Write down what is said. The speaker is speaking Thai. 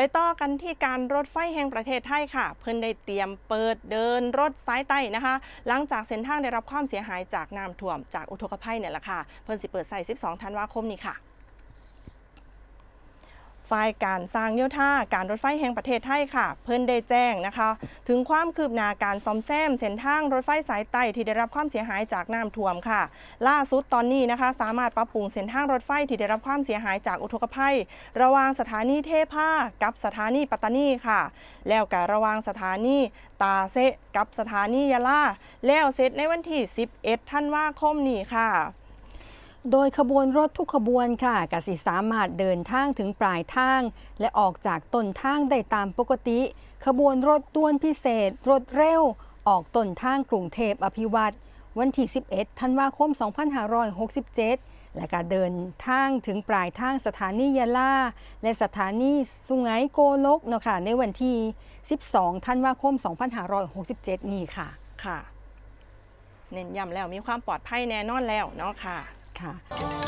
ไปต่อกันที่การรถไฟแห่งประเทศไทยค่ะ เพิ่นได้เตรียมเปิดเดินรถสายใต้นะคะ หลังจากเส้นทางได้รับความเสียหายจากน้ำท่วมจากอุทกภัยเนี่ยแหละค่ะ เพิ่นสิเปิดใส่ 12 ธันวาคมนี้ค่ะ ฝ่ายการสร้างโยธาการรถไฟแห่งประเทศไทยค่ะ เพิ่นได้แจ้งนะคะ ถึงความคืบหน้าการซ่อมแซมเส้นทางรถไฟสายใต้ที่ได้รับความเสียหายจากน้ำท่วมค่ะ ล่าสุดตอนนี้นะคะ สามารถปรับปรุงเส้นทางรถไฟที่ได้รับความเสียหายจากอุทกภัย ระหว่างสถานีเทพากับสถานีปัตตานีค่ะ แล้วก็ระหว่างสถานีตาเซกับสถานียะลาแล้วเสร็จในวันที่ 11ธันวาคมนี้ค่ะ โดยขบวนรถทุกขบวนค่ะกสิสามารถเดินทางถึงปลายทาง และออกจากต้นทางได้ตามปกติ ขบวนรถด่วนพิเศษ รถเร็ว ออกต้นทางกรุงเทพอภิวัตรวันที่ 11 ธันวาคม 2567 และก็เดินทางถึงปลายทางสถานียะลา และสถานีสุไหงโกลกเนาะค่ะในวันที่ 12 ธันวาคม 2567 นี้ค่ะ ค่ะ เน้นย้ำแล้วมีความปลอดภัยแน่นอนแล้วเนาะค่ะ ค่ะ